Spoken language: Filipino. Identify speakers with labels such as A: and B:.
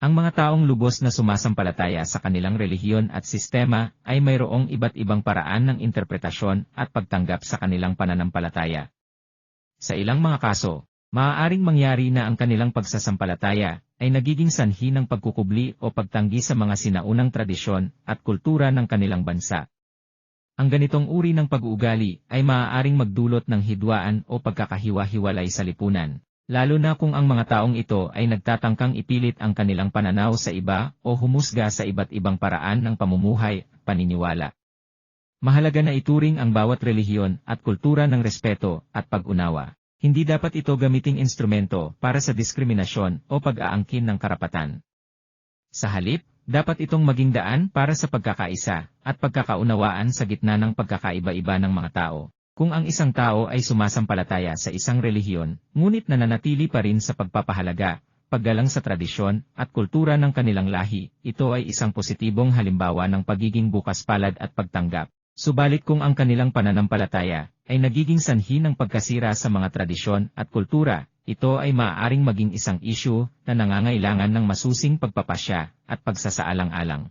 A: Ang mga taong lubos na sumasampalataya sa kanilang relihiyon at sistema ay mayroong iba't ibang paraan ng interpretasyon at pagtanggap sa kanilang pananampalataya. Sa ilang mga kaso, maaaring mangyari na ang kanilang pagsasampalataya ay nagiging sanhi ng pagkukubli o pagtanggi sa mga sinaunang tradisyon at kultura ng kanilang bansa. Ang ganitong uri ng pag-uugali ay maaaring magdulot ng hidwaan o pagkakahiwa-hiwalay sa lipunan, lalo na kung ang mga taong ito ay nagtatangkang ipilit ang kanilang pananaw sa iba o humusga sa iba't ibang paraan ng pamumuhay, paniniwala. Mahalaga na ituring ang bawat relihiyon at kultura ng respeto at pag-unawa. Hindi dapat ito gamiting instrumento para sa diskriminasyon o pag-aangkin ng karapatan. Sa halip, dapat itong maging daan para sa pagkakaisa at pagkakaunawaan sa gitna ng pagkakaiba-iba ng mga tao. Kung ang isang tao ay sumasampalataya sa isang relihiyon, ngunit nananatili pa rin sa pagpapahalaga, paggalang sa tradisyon at kultura ng kanilang lahi, ito ay isang positibong halimbawa ng pagiging bukas palad at pagtanggap. Subalit kung ang kanilang pananampalataya ay nagiging sanhi ng pagkasira sa mga tradisyon at kultura, ito ay maaaring maging isang issue na nangangailangan ng masusing pagpapasya at pagsasaalang-alang.